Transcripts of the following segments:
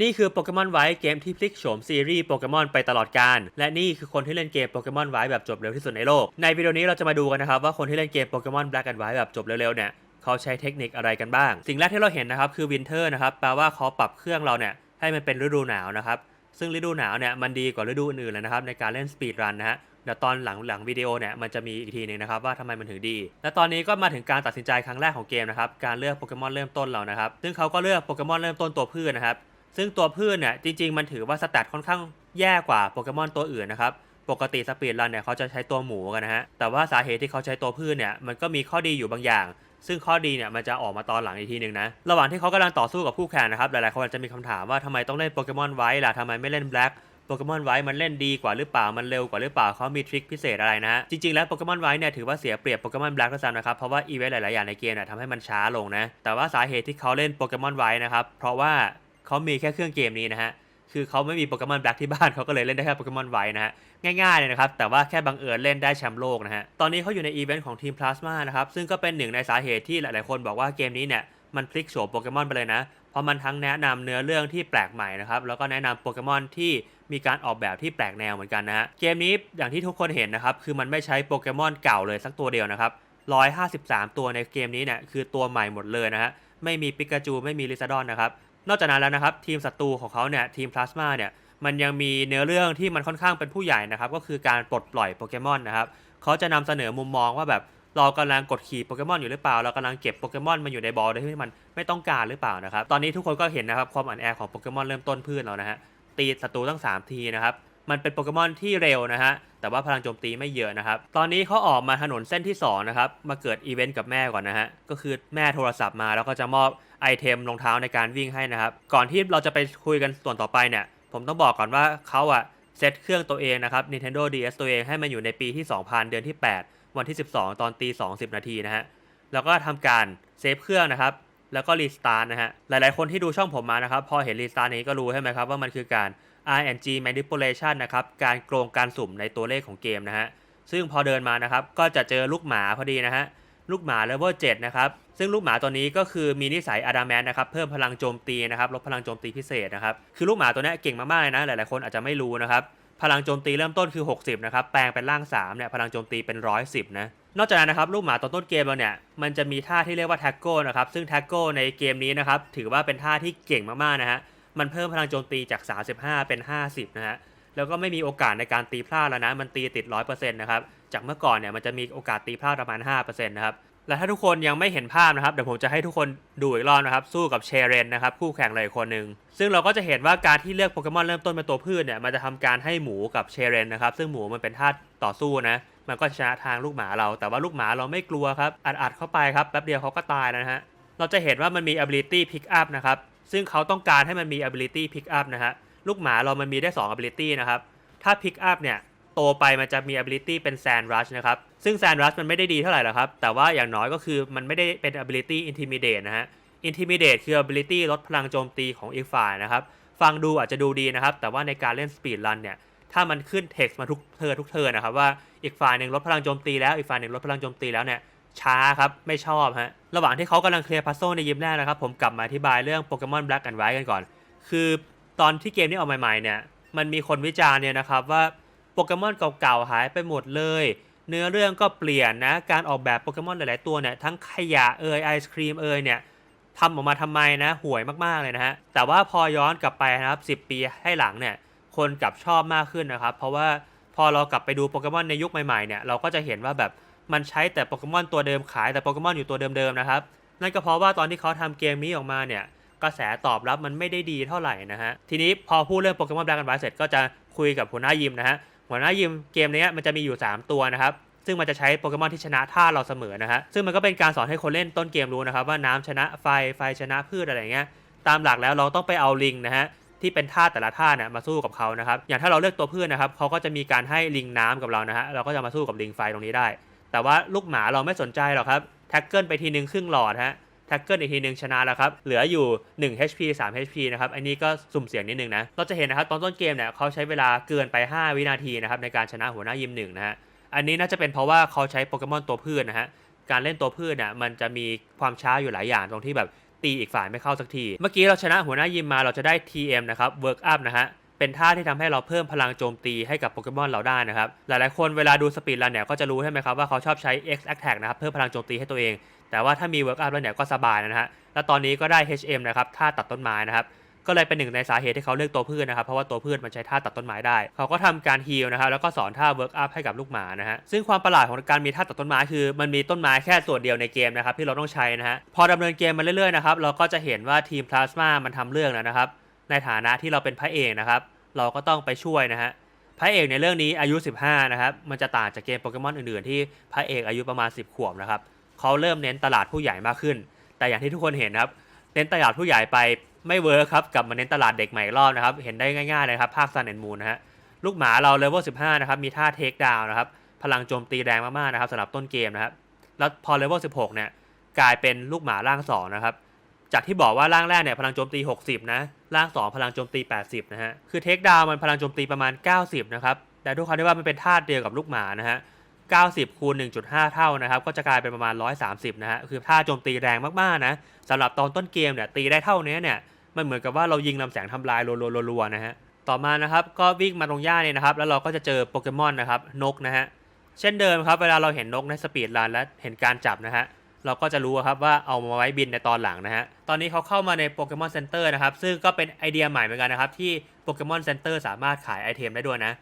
นี่คือโปเกมอนไวท์เกมที่พลิกโฉมซีรีส์โปเกมอนไปตลอดกาลและนี่คือคนที่เล่นเกมโปเกมอนไวท์แบบจบเร็วที่สุดในโลก ในวิดีโอนี้เราจะมาดูกันนะครับว่าคนที่เล่นเกมโปเกมอนแบล็กแอนด์ไวท์แบบจบเร็วๆเนี่ยเขาใช้เทคนิคอะไรกันบ้าง สิ่งแรกที่เราเห็นนะครับคือวินเทอร์นะครับแปลว่าเขาปรับเครื่องเราเนี่ยให้มันเป็นฤดูหนาวนะครับซึ่งฤดูหนาวเนี่ยมันดีกว่าฤดูอื่นๆเลยนะครับในการเล่นสปีดรันนะฮะเดี๋ยวตอนหลังหลังวิดีโอเนี่ยมันจะมีอีกทีหนึ่งนะครับว่าทำไมมันถึงดี และตอนนี้ก็มาถึงการตัดสินใจครั้งแรกของเกมนะครับการเลือกโปเกมอนเริ่มต้นเรานะครับซึ่งเขาก็เลือกโปเกมอนเริ่มต้นตัวพืชนะครับ ซึ่งตัวพืชเนี่ยจริง ๆ มันถือว่าสแตทค่อนข้างแย่กว่าโปเกมอนตัวอื่นนะครับ ปกติสปีดรันเนี่ยเขาจะใช้ตัวหมูกันนะฮะ แต่ว่าสาเหตุที่เขาใช้ตัวพืชเนี่ยมันก็มีข้อดีอยู่บางอย่าง ซึ่งข้อดีเนี่ยมันจะออกมาตอนหลังอีกทีหนึ่งนะ ระหว่างที่เขากำลังต่อสู้กับคู่แข่งนะครับ หลายๆคนอาจจะมีคำถามว่าทำไมต้องเล่นโปเกมอนไว้ล่ะทำไมไม่เล่นแบล็กโปเกมอนไว้มันเล่นดีกว่าหรือเปล่า มันเร็วกว่าหรือเปล่า เขามีทริคพิเศษอะไรนะฮะจริงๆ แล้วโปเกมอนไว้เนี่ยถือว่าเสียเปรียบโปเกมอนแบล็กด้วยซ้ำนะครับ เพราะว่าอีเวนต์หลายๆ อย่างในเกมเนี่ยทำให้มันช้าลงนะ แต่ว่าสาเหตุที่เขาเล่นโปเกมอนไว้นะครับ เพราะว่า เขามีแค่เครื่องเกมนี้นะฮะคือเขาไม่มีโปเกมอนแบล็กที่บ้านเขาก็เลยเล่นได้แค่โปเกมอนไว้นะฮะง่ายๆเลยนะครับ แต่ว่าแค่บังเอิญเล่นได้แชมป์โลกนะฮะตอนนี้เขาอยู่ในอีเวนต์ของทีมพลาสมานะครับซึ่งก็เป็นหนึ่งในสาเหตุที่หลายๆคนบอกว่าเกมนี้เนี่ยมันพลิกโฉมโปเกมอนไปเลยนะ เพราะมันทั้งแนะนำเนื้อเรื่องที่แปลกใหม่นะครับ แล้วก็แนะนำโปเกมอนที่มีการออกแบบที่แปลกแนวเหมือนกันนะฮะ เกมนี้อย่างที่ทุกคนเห็นนะครับ คือมันไม่ใช้โปเกมอนเก่าเลยสักตัวเดียวนะครับ 153 ตัวในเกมนี้เนี่ยคือตัวใหม่หมดเลยนะฮะ ไม่มีปิกาจู ไม่มีลิซาดอนนะครับ นอกจากนั้นแล้วนะครับ ทีมศัตรูของเขาเนี่ยทีมพลาสมาเนี่ยมันยังมีเนื้อเรื่องที่มันค่อนข้างเป็นผู้ใหญ่นะครับ ก็คือการปลดปล่อยโปเกมอนนะครับเขาจะนำเสนอมุมมองว่าแบบเรากำลังกดขี่โปเกมอนอยู่หรือเปล่า เรากำลังเก็บโปเกมอนมาอยู่ในบอลโดยที่มันไม่ต้องการหรือเปล่านะครับ ตอนนี้ทุกคนก็เห็นนะครับความอ่อนแอของโปเกมอนเริ่มต้นพืชแล้วนะฮะ ตีศัตรูตั้ง 3 ทีนะครับ มันเป็นโปเกมอนที่เร็วนะฮะ แต่ว่าพลังโจมตีไม่เยอะนะครับ ตอนนี้เขาออกมาถนนเส้นที่ 2 นะครับ มาเกิดอีเวนต์กับแม่ก่อนนะฮะ ก็คือแม่โทรศัพท์มาแล้วก็จะมอบไอเทมรองเท้าในการวิ่งให้นะครับ ก่อนที่เราจะไปคุยกันส่วนต่อไปเนี่ย ผมต้องบอกก่อนว่าเขาอะเซตเครื่องตัวเองนะครับ Nintendo DS ตัวเองให้มันอยู่ในปีที่ 2000 เดือนที่ 8 วันที่ 12 ตอนตี20นาทีนะฮะ แล้วก็ทำการเซฟเครื่องนะครับ แล้วก็รีสตาร์ทนะฮะ หลายๆ คนที่ดูช่องผมมานะครับ พอเห็นรีสตาร์ทนี้ก็รู้ใช่ไหมครับว่ามันคือการ RNG manipulation นะครับ การโกงการสุ่มในตัวเลขของเกมนะฮะ ซึ่งพอเดินมานะครับ ก็จะเจอลูกหมาพอดีนะฮะ ลูกหมาเลเวล7นะครับ ซึ่งลูกหมาตัวนี้ก็คือมีนิสัยอะดามแมนนะครับ เพิ่มพลังโจมตีนะครับ ลดพลังโจมตีพิเศษนะครับ คือลูกหมาตัวนี้เก่งมากๆนะ หลายๆคนอาจจะไม่รู้นะครับ พลังโจมตีเริ่มต้นคือ 60 นะครับ แปลงเป็นร่าง3เนี่ย พลังโจมตีเป็น 110 นะ นอกจากนั้นนะครับ ลูกหมาตอนต้นเกมเราเนี่ย มันจะมีท่าที่เรียกว่าแท็กโก้นะครับ ซึ่งแท็กโก้ในเกมนี้นะครับ ถือว่าเป็นท่าที่เก่งมากๆนะฮะ มันเพิ่มพลังโจมตีจาก 35 เป็น 50 นะฮะ แล้วก็ไม่มีโอกาสในการตีพลาดแล้วนะ มันตีติด 100%นะครับ จากเมื่อก่อนเนี่ยมันจะมีโอกาสตีพลาดประมาณ 5%นะครับ และถ้าทุกคนยังไม่เห็นภาพนะครับ เดี๋ยวผมจะให้ทุกคนดูอีกรอบนะครับ สู้กับเชเรนนะครับ คู่แข่งเลยคนหนึ่ง ซึ่งเราก็จะเห็นว่าการที่เลือกโปเกมอนเริ่มต้นเป็นตัวพืชเนี่ย มันจะทำการให้หมูกับเชเรนนะครับ ซึ่งหมูมันเป็นธาตุต่อสู้นะ มันก็ชนะทางลูกหมาเรา แต่ว่าลูกหมาเราไม่กลัวครับ อัดๆเข้าไปครับ แป๊บเดียวเขาก็ตายแล้วนะฮะ เราจะเห็นว่ามันมี ability pick up นะครับ ซึ่งเขาต้องการให้มันมี ability pick up นะฮะลูกหมาเรามันมีได้ 2 ability นะครับ ถ้า pick up เนี่ยโตไปมันจะมี ability เป็น sand rush นะครับ ซึ่ง sand rush มันไม่ได้ดีเท่าไหร่หรอกครับ แต่ว่าอย่างน้อยก็คือมันไม่ได้เป็น ability intimidate นะฮะ intimidate คือ ability ลดพลังโจมตีของอีกฝ่ายนะครับ ฟังดูอาจจะดูดีนะครับ แต่ว่าในการเล่น speed run เนี่ย ถ้ามันขึ้น text มาทุกเทอทุกเทอนะครับว่าอีกฝ่ายหนึ่งลดพลังโจมตีแล้วอีกฝ่ายหนึ่งลดพลังโจมตีแล้วเนี่ย ช้าครับ ไม่ชอบฮะ ระหว่างที่เขากำลังเคลียร์พัซโซในยิมแรกนะครับ ผมกลับมาอธิบายเรื่องโปเกมอนแบล็กแอนด์ไวท์กันก่อน คือตอนที่เกมนี้ออกใหม่ๆเนี่ย มันมีคนวิจารณ์เนี่ยนะครับว่าโปเกมอนเก่าๆหายไปหมดเลย เนื้อเรื่องก็เปลี่ยนนะ การออกแบบโปเกมอนหลายๆตัวเนี่ยทั้งขยะเอยไอศครีมเอยเนี่ยทำออกมาทำไมนะห่วยมากๆเลยนะฮะ แต่ว่าพอย้อนกลับไปนะครับ 10 ปีให้หลังเนี่ยคนกลับชอบมากขึ้นนะครับ เพราะว่าพอเรากลับไปดูโปเกมอนในยุคใหม่ๆเนี่ยเราก็จะเห็นว่าแบบ มันใช้แต่โปเกมอนตัวเดิมขายแต่โปเกมอนอยู่ตัวเดิมๆนะครับ นั่นก็เพราะว่าตอนที่เขาทำเกมนี้ออกมาเนี่ยกระแสตอบรับมันไม่ได้ดีเท่าไหร่นะฮะ ทีนี้พอพูดเรื่องโปเกมอนแบล็กแอนด์ไวท์เสร็จก็จะคุยกับหัวหน้ายิมนะฮะ หัวหน้ายิมเกมนี้มันจะมีอยู่ 3 ตัวนะครับ ซึ่งมันจะใช้โปเกมอนที่ชนะท่าเราเสมอนะฮะ ซึ่งมันก็เป็นการสอนให้คนเล่นต้นเกมรู้นะครับว่าน้ำชนะไฟ ไฟชนะพืชอะไรเงี้ย ตามหลักแล้วเราต้องไปเอาลิงนะฮะที่เป็นท่าแต่ละท่าเนี่ยมาสู้กับเขานะครับ อย่างถ้าเราเลือกตัวพืชนะครับเขาก็จะมีการให้ลิงน้ำกับเรานะฮะ เราก็จะมาสู้กับลิงไฟตรงนี้ได้ แต่ว่าลูกหมาเราไม่สนใจหรอกครับแท็กเกิลไปทีนึงครึ่งหลอดฮะแท็กเกิลอีกทีหนึ่งชนะแล้วครับ เหลืออยู่ 1 HP 3 HP นะครับ อันนี้ก็สุ่มเสี่ยงนิดนึงนะ เราจะเห็นนะครับตอนต้นเกมเนี่ยเขาใช้เวลาเกินไป 5 วินาทีนะครับในการชนะหัวหน้ายิมหนึ่งนะฮะ อันนี้น่าจะเป็นเพราะว่าเขาใช้โปเกมอนตัวพืชนะฮะ การเล่นตัวพืชเนี่ยมันจะมีความช้าอยู่หลายอย่างตรงที่แบบตีอีกฝ่ายไม่เข้าสักที เมื่อกี้เราชนะหัวหน้ายิมมาเราจะได้ TM นะครับ Work Up นะฮะ เป็นท่าที่ทำให้เราเพิ่มพลังโจมตีให้กับโปเกมอนเราได้นะครับ หลายๆคนเวลาดูสปีดรันเนี่ยก็จะรู้ใช่ไหมครับว่าเขาชอบใช้ X Attack นะครับเพิ่มพลังโจมตีให้ตัวเอง แต่ว่าถ้ามี Work Up แล้วเนี่ยก็สบายนะฮะ แล้วตอนนี้ก็ได้ HM นะครับท่าตัดต้นไม้นะครับ ก็เลยเป็นหนึ่งในสาเหตุที่เขาเลือกตัวพืชนะครับ เพราะว่าตัวพืชมันใช้ท่าตัดต้นไม้ได้ เขาก็ทำการฮีลนะครับ แล้วก็สอนท่าเวิร์กอัพให้กับลูกหมานะฮะ ซึ่งความประหลาดของการมีท่าตัดต้นไม้คือ มันมีต้นไม้แค่ส่วนเดียวในเกมนะครับที่เราต้องใช้นะฮะ พอดำเนินเกมมาเรื่อยๆนะครับเราก็จะเห็นว่าทีมพลาสมามันทำเรื่องแล้วนะครับ ในฐานะที่เราเป็นพระเอกนะครับ เราก็ต้องไปช่วยนะฮะพระเอกในเรื่องนี้อายุ 15 นะครับ มันจะต่างจากเกมโปเกมอนอื่นๆ ที่พระเอกอายุประมาณ 10 ขวบนะครับเขาเริ่มเน้นตลาดผู้ใหญ่มากขึ้น แต่อย่างที่ทุกคนเห็นนะครับ เน้นตลาดผู้ใหญ่ไปไม่เวิร์คครับกลับมาเน้นตลาดเด็กใหม่รอบนะครับ เห็นได้ง่ายๆเลยครับภาคซันแอนมูนนะฮะ ลูกหมาเราเลเวล 15 นะครับ มีท่าเทคดาวนะครับ พลังโจมตีแรงมากๆนะครับสำหรับต้นเกมนะครับ แล้วพอเลเวล 16 เนี่ย กลายเป็นลูกหมาร่าง 2 นะครับ จากที่บอกว่าร่างแรกเนี่ยพลังโจมตี 60 นะ ร่าง 2 พลังโจมตี 80 นะฮะ คือเทคดาวมันพลังโจมตีประมาณ 90 นะครับ แต่ด้วยความที่ว่ามันเป็นธาตุเดียวกับลูกหมานะฮะ 90 คูณ 1.5 เท่านะครับ ก็จะกลายเป็นประมาณ 130 นะฮะ คือท่าโจมตีแรงมากๆนะสำหรับตอนต้นเกมเนี่ยตีได้เท่านี้เนี่ย มันเหมือนกับว่าเรายิงลำแสงทำลายรัวๆๆๆนะฮะ ต่อมานะครับก็วิ่งมาตรงหญ้าเนี่ยนะครับ แล้วเราก็จะเจอโปเกมอนนะครับนกนะฮะ เช่นเดิมครับเวลาเราเห็นนกในสปีดรันและเห็นการจับนะฮะ เราก็จะรู้ครับว่าเอามาไว้บินในตอนหลังนะฮะ ตอนนี้เขาเข้ามาในโปเกมอนเซ็นเตอร์นะครับ ซึ่งก็เป็นไอเดียใหม่เหมือนกันนะครับ ที่โปเกมอนเซ็นเตอร์สามารถขายไอเทมได้ด้วยนะ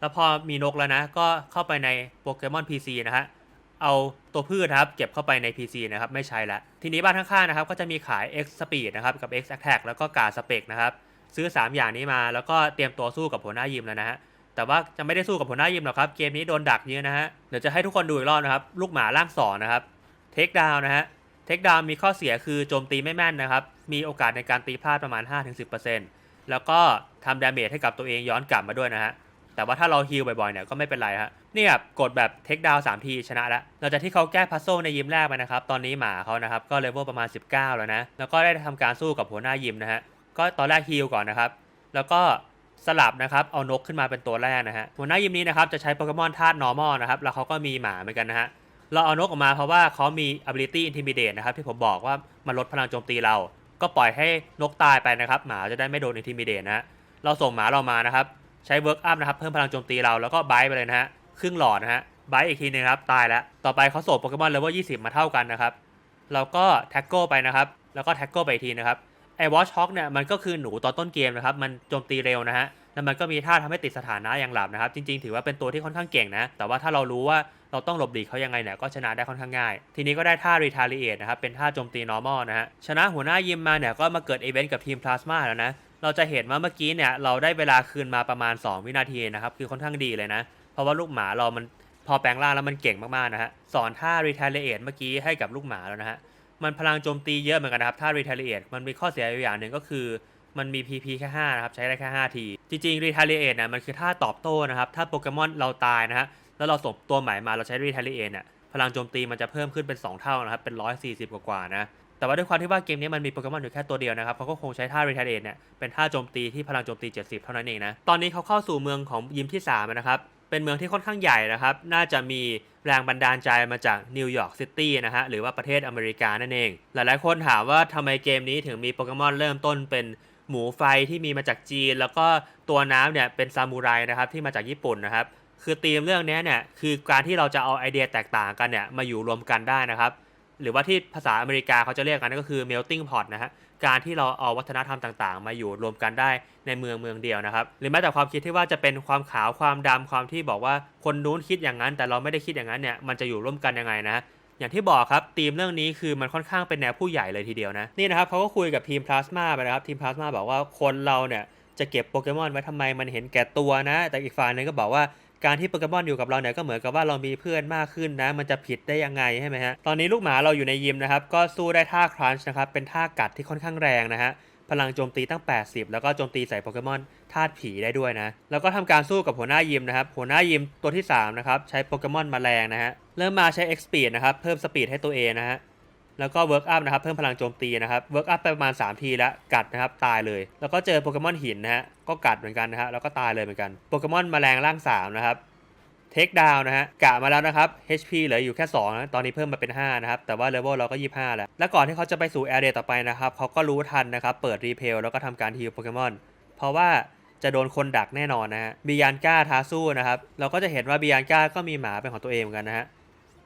แล้วพอมีนกแล้วนะ ก็เข้าไปในโปเกมอน PC นะฮะ เอาตัวพืชนะครับเก็บเข้าไปใน PC นะครับ ไม่ใช้ละ ทีนี้บ้านข้างๆนะครับ ก็จะมีขาย X Speed นะครับ กับ X Attack แล้วก็การ Spec นะครับ ซื้อ 3 อย่างนี้มาแล้วก็เตรียมตัวสู้กับหัวหน้ายิมแล้วนะฮะแต่ว่าจะไม่ได้สู้กับหัวหน้ายิมหรอกครับ เกมนี้โดนดักเยอะนะฮะ เดี๋ยวจะให้ทุกคนดูอีกรอบนะครับ ลูกหมาล่างสองนะครับ เทคดาวนะฮะ เทคดาวมีข้อเสียคือโจมตีไม่แม่นนะครับ มีโอกาสในการตีพลาดประมาณ 5-10%แล้วก็ทำดาเมจให้กับตัวเองย้อนกลับมาด้วยนะฮะ แต่ว่าถ้าเราฮิลบ่อยๆเนี่ยก็ไม่เป็นไรฮะเนี่ยกดแบบเทคดาว3ทีชนะแล้วหลังจากที่เขาแก้พัซโซในยิมแรกไปนะครับ ตอนนี้หมาเขานะครับก็เลเวลประมาณ 19 แล้วนะ แล้วก็ได้ทำการสู้กับหัวหน้ายิมนะฮะ ก็ตอนแรกฮิลก่อนนะครับ แล้วก็สลับนะครับ เอานกขึ้นมาเป็นตัวแรกนะฮะ หัวหน้ายิมนี้นะครับจะใช้โปเกมอนธาตุ normal นะครับ แล้วเขาก็มีหมาเหมือนกันนะฮะ เราเอานกออกมาเพราะว่าเขามี ability intimidate นะครับ ที่ผมบอกว่ามันลดพลังโจมตีเรา ก็ปล่อยให้นกตายไปนะครับ หมาจะได้ไม่โดน intimidate นะฮะเราส่งหมาเรามานะครับ ใช้ work up นะครับ เพิ่มพลังโจมตีเราแล้วก็ไบไปเลยนะฮะครึ่งหลอดนะฮะไบอีกทีนึงครับตายแล้วต่อไปเขาส่งโปเกมอนเลเวล20 มาเท่ากันนะครับเราก็แท็กโก้ไปนะครับ แล้วก็แท็กโก้ไปอีกทีนะครับไอวอชฮอกเนี่ยมันก็คือหนูตอนต้นเกมนะครับ มันโจมตีเร็วนะฮะ แล้วมันก็มีท่าทำให้ติดสถานะอย่างหลับนะครับ จริงๆ ถือว่าเป็นตัวที่ค่อนข้างเก่งนะ แต่ว่าถ้าเรารู้ว่าเราต้องหลบหลีกเขายังไงเนี่ยก็ชนะได้ค่อนข้างง่าย ทีนี้ก็ได้ท่า retaliate นะครับ เป็นท่าโจมตี normal นะฮะ ชนะหัวหน้ายิมมาเนี่ยก็มาเกิดอีเวนต์กับทีม plasma แล้วนะ เราจะเห็นว่าเมื่อกี้เนี่ยเราได้เวลาคืนมาประมาณ 2 วินาทีนะครับ คือค่อนข้างดีเลยนะ เพราะว่าลูกหมาเรามันพอแปลงร่างแล้วมันเก่งมากๆนะฮะ สอนท่า retaliate เมื่อกี้ให้กับลูกหมาแล้วนะฮะ มันพลังโจมตีเยอะเหมือนกันนะครับถ้า retaliate มันมีข้อเสียอยู่อย่างหนึ่งก็คือ มันมี PP แค่5นะครับ ใช้ได้แค่ 5 ที จริงๆ retaliate นะมันคือท่าตอบโต้นะครับ ถ้าโปเกมอนเราตายนะฮะ แล้วเราส่งตัวใหม่มาเราใช้ retaliate เนี่ยพลังโจมตีมันจะเพิ่มขึ้นเป็น 2 เท่านะครับ เป็น 140 กว่าๆนะ แต่ว่าด้วยความที่ว่าเกมนี้มันมีโปเกมอนอยู่แค่ตัวเดียวนะครับเขาก็คงใช้ท่า retaliate เนี่ยเป็นท่าโจมตีที่พลังโจมตี 70 เท่านั้นเองนะ ตอนนี้เขาเข้าสู่เมืองของยิมที่3นะครับ เป็นเมืองที่ค่อนข้างใหญ่นะครับ น่าจะมีแรงบันดาลใจมาจากนิวยอร์กซิตี้นะฮะ หรือว่าประเทศอเมริกานั่นเอง หลายๆ คนถามว่าทำไมเกมนี้ถึงมีโปเกมอนเริ่มต้นเป็น หมูไฟที่มีมาจากจีน แล้วก็ตัวน้ำเนี่ยเป็นซามูไรนะครับที่มาจากญี่ปุ่นนะครับ คือธีมเรื่องนี้เนี่ยคือการที่เราจะเอาไอเดียแตกต่างกันเนี่ยมาอยู่รวมกันได้นะครับ หรือว่าที่ภาษาอเมริกาเขาจะเรียกกันก็คือ melting pot นะฮะการที่เราเอาวัฒนธรรมต่างๆ มาอยู่รวมกันได้ในเมืองเมืองเดียวนะครับ หรือแม้แต่ความคิดที่ว่าจะเป็นความขาวความดำความที่บอกว่าคนนู้นคิดอย่างนั้น แต่เราไม่ได้คิดอย่างนั้นเนี่ยมันจะอยู่ร่วมกันยังไงนะ อย่างที่บอกครับทีมเรื่องนี้คือมันค่อนข้างเป็นแนวผู้ใหญ่เลยทีเดียวนะนี่นะครับเขาก็คุยกับทีมพลาสมาไปนะครับทีมพลาสมาบอกว่าคนเราเนี่ยจะเก็บโปเกมอนไว้ทำไมมันเห็นแก่ตัวนะ แต่อีกฝ่ายหนึงก็บอกว่าการที่โปเกมอนอยู่กับเราเนี่ยก็เหมือนกับว่าเรามีเพื่อนมากขึ้นนะ มันจะผิดได้ยังไงใช่ไหมฮะตอนนี้ลูกหมาเราอยู่ในยิมนะครับก็สู้ได้ท่าครันช์นะครับเป็นท่ากัดที่ค่อนข้างแรงนะฮะ พลังโจมตีตั้ง 80 แล้วก็โจมตีใส่โปเกมอนธาตุผีได้ด้วยนะ แล้วก็ทำการสู้กับหัวหน้ายิมนะครับ หัวหน้ายิมตัวที่3นะครับใช้โปเกมอนมาแมลงนะฮะ เริ่มมาใช้ X Speed นะครับ เพิ่มสปีดให้ตัวเองนะฮะ แล้วก็ Work Up นะครับ เพิ่มพลังโจมตีนะครับ Work Up ไปประมาณ 3 ทีแล้วกัดนะครับตายเลย แล้วก็เจอโปเกมอนหินนะฮะ ก็กัดเหมือนกันนะฮะ แล้วก็ตายเลยเหมือนกัน โปเกมอนแมลงร่าง3นะครับ เทคดาวนะฮะกะมาแล้วนะครับ HP เหลืออยู่แค่2นะตอนนี้เพิ่มมาเป็น 5 นะครับ แต่ว่าเลเวลเราก็ 25 แล้ว และก่อนที่เขาจะไปสู่แอเรียต่อไปนะครับเขาก็รู้ทันนะครับ เปิดรีเพลแล้วก็ทำการฮีลโปเกมอนเพราะว่าจะโดนคนดักแน่นอนนะฮะบิยานก้าท้าสู้นะครับ เราก็จะเห็นว่าบิยานก้าก็มีหมาเป็นของตัวเองเหมือนกันนะฮะ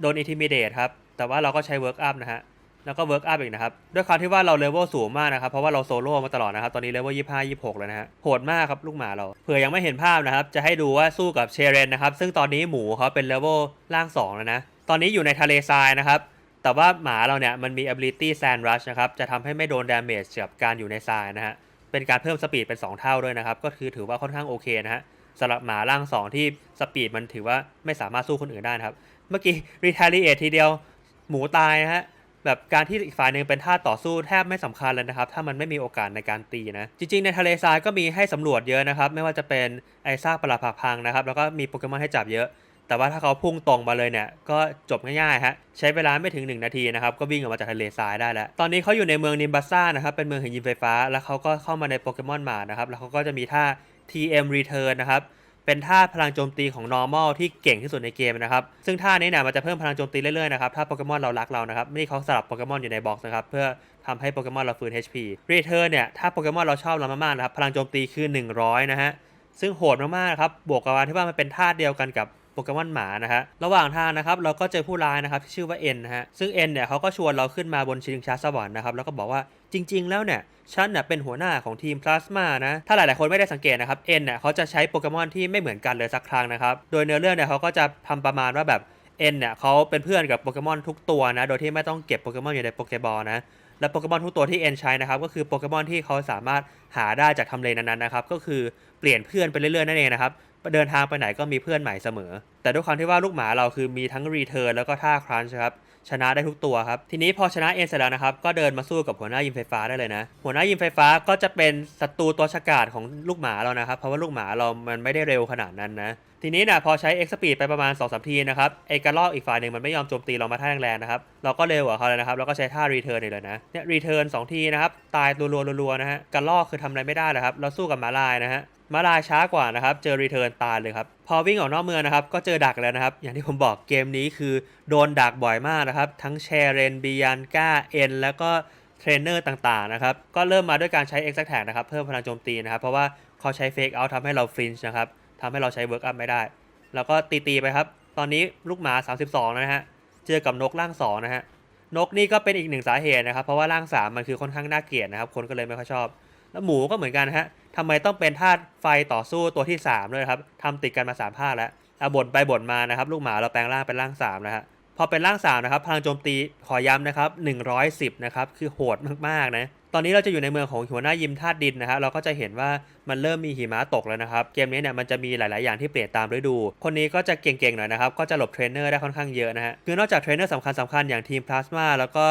โดนอินทิมิเดตครับแต่ว่าเราก็ใช้เวิร์กอัพนะฮะ แล้วก็เวิร์กอัพอีกนะครับ ด้วยความที่ว่าเราเลเวลสูงมากนะครับ เพราะว่าเราโซโล่มาตลอดนะครับ ตอนนี้เลเวล25 26แล้วนะฮะ โหดมากครับลูกหมาเรา เผื่อยังไม่เห็นภาพนะครับ จะให้ดูว่าสู้กับเชเรนนะครับ ซึ่งตอนนี้หมูเขาเป็นเลเวลล่าง2แล้วนะ ตอนนี้อยู่ในทะเลทรายนะครับ แต่ว่าหมาเราเนี่ยมันมี ability sand rush นะครับ จะทำให้ไม่โดน damage กับการอยู่ในทรายนะฮะ เป็นการเพิ่มสปีดเป็น 2 เท่าด้วยนะครับ ก็คือถือว่าค่อนข้างโอเคนะฮะสำหรับหมาล่าง2ที่สปีดมันถือว่าไม่สามารถสู้คนอื่นได้นะครับ เมื่อกี้ retaliate ทีเดียวหมูตายนะฮะ แบบการที่อีกฝ่ายหนึ่งเป็นท่าต่อสู้แทบไม่สำคัญเลยนะครับ ถ้ามันไม่มีโอกาสในการตีนะ จริงๆ ในทะเลทรายก็มีให้สำรวจเยอะนะครับ ไม่ว่าจะเป็นไอซากปลาผักพังนะครับ แล้วก็มีโปเกมอนให้จับเยอะ แต่ว่าถ้าเขาพุ่งตรงมาเลยเนี่ย ก็จบง่ายๆฮะ ใช้เวลาไม่ถึง 1 นาทีนะครับ ก็วิ่งออกมาจากทะเลทรายได้แล้ว ตอนนี้เขาอยู่ในเมืองนิมบัสซ่านะครับ เป็นเมืองแห่งยิมไฟฟ้า แล้วเขาก็เข้ามาในโปเกมอนมานะครับ แล้วเขาก็จะมีท่า TM Return นะครับ เป็นท่าพลังโจมตีของ normal ที่เก่งที่สุดในเกมนะครับ ซึ่งท่านี้เนี่ยมันจะเพิ่มพลังโจมตีเรื่อยๆนะครับ ถ้าโปเกมอนเรารักเรานะครับ นี่เขาสลับโปเกมอนอยู่ในบ็อกซ์นะครับ เพื่อทำให้โปเกมอนเราฟื้น HP Return เนี่ย ถ้าโปเกมอนเราชอบเรามากๆนะครับ พลังโจมตีคือ 100 นะฮะ ซึ่งโหดมากๆนะครับ บวกกับว่าที่ว่ามันเป็นท่าเดียวกันกับ โปเกมอนหมานะฮะระหว่างทางนะครับเราก็เจอผู้ร้ายนะครับที่ชื่อว่าเอ็นนะฮะซึ่งเอ็นเนี่ยเขาก็ชวนเราขึ้นมาบนชิงช้าสวรรค์นะครับแล้วก็บอกว่าจริง ๆ แล้วเนี่ยฉันเน่ะเป็นหัวหน้าของทีมพลาสมานะ ถ้าหลาย ๆ คนไม่ได้สังเกตนะครับเอ็นเนี่ยเขาจะใช้โปเกมอนที่ไม่เหมือนกันเลยสักครั้งนะครับโดยเนื้อเรื่องเนี่ยเขาก็จะทำประมาณว่าแบบเอ็นเนี่ยเขาเป็นเพื่อนกับโปเกมอนทุกตัวนะโดยที่ไม่ต้องเก็บโปเกมอนอยู่ในโปเกบอลนะและโปเกมอนทุกตัวที่เอ็นใช้นะครับก็คือโปเกมอนที่เขาสามารถหาได้จากทำเลนั้นๆนะครับก็คือเปลี่ยนเพื่อนไปเรื่อยๆนั่นเองนะครับ เดินทางไปไหนก็มีเพื่อนใหม่เสมอ แต่ด้วยความที่ว่าลูกหมาเราคือมีทั้งรีเทิร์นแล้วก็ท่าครันช์ครับชนะได้ทุกตัวครับ ทีนี้พอชนะเอ็นเสร็จแล้วนะครับ ก็เดินมาสู้กับหัวหน้ายิมไฟฟ้าได้เลยนะ หัวหน้ายิมไฟฟ้าก็จะเป็นศัตรูตัวฉกาจของลูกหมาเรานะครับ เพราะว่าลูกหมาเรามันไม่ได้เร็วขนาดนั้นนะ ทีนี้นะพอใช้ X Speed ไปประมาณ 2-3 ทีนะครับไอกระลอกอีกฝ่ายหนึ่งมันไม่ยอมโจมตีเรามาท่าแรงๆนะครับ เราก็เร็วกว่าเขาเลยนะครับ เราก็ใช้ท่า Return เลยนะเนี่ย Return 2 ทีนะครับ ตายรัวๆรัวๆนะฮะกระลอกคือทำอะไรไม่ได้เลยครับเราสู้กับม้าลายนะฮะม้าลายช้ากว่านะครับ เจอ Return ตายเลยครับ พอวิ่งออกนอกเมืองนะครับ ก็เจอดักแล้วนะครับ อย่างที่ผมบอกเกมนี้คือโดนดักบ่อยมากนะครับ ทั้งแชเรนบียานก้าเอ็นแล้วก็เทรนเนอร์ต่างๆนะครับ ก็เริ่มมาด้วยการใช้ Exact นะครับ เพิ่มพลังโจมตีนะครับ เพราะว่าเขาใช้ fake out ทำให้เราฟินช์นะครับ ทำให้เราใช้ Work Up ไม่ได้ แล้วก็ตีตีๆไปครับ ตอนนี้ลูกหมา 32 นะฮะ เจอกับนกร่าง 2 นะฮะ นกนี่ก็เป็นอีกหนึ่งสาเหตุนะครับ เพราะว่าร่าง 3 มันคือค่อนข้างน่าเกลียดนะครับ คนก็เลยไม่ค่อยชอบ แล้วหมูก็เหมือนกันนะฮะทำไมต้องเป็นธาตุไฟต่อสู้ตัวที่ 3 ด้วยครับทำติดกันมา3ภาคแล้วอาบ่นไปบ่นมานะครับ ลูกหมาเราแปลงร่างเป็นร่าง3นะฮะ พอเป็นร่าง3นะครับ พลังโจมตีขอย้ำนะครับ110นะครับ คือโหดมากๆนะ ตอนนี้เราจะอยู่ในเมืองของหัวหน้ายิมธาตุดินนะฮะเราก็จะเห็นว่ามันเริ่มมีหิมะตกแล้วนะครับเกมนี้เนี่ยมันจะมีหลาย ๆ อย่างที่เปลี่ยนตามฤดู คนนี้ก็จะเก่ง ๆ หน่อยนะครับก็จะหลบเทรนเนอร์ได้ค่อนข้างเยอะนะฮะคือนอกจากเทรนเนอร์สำคัญสคัญๆอย่างทีมพลาสมาแล้วก็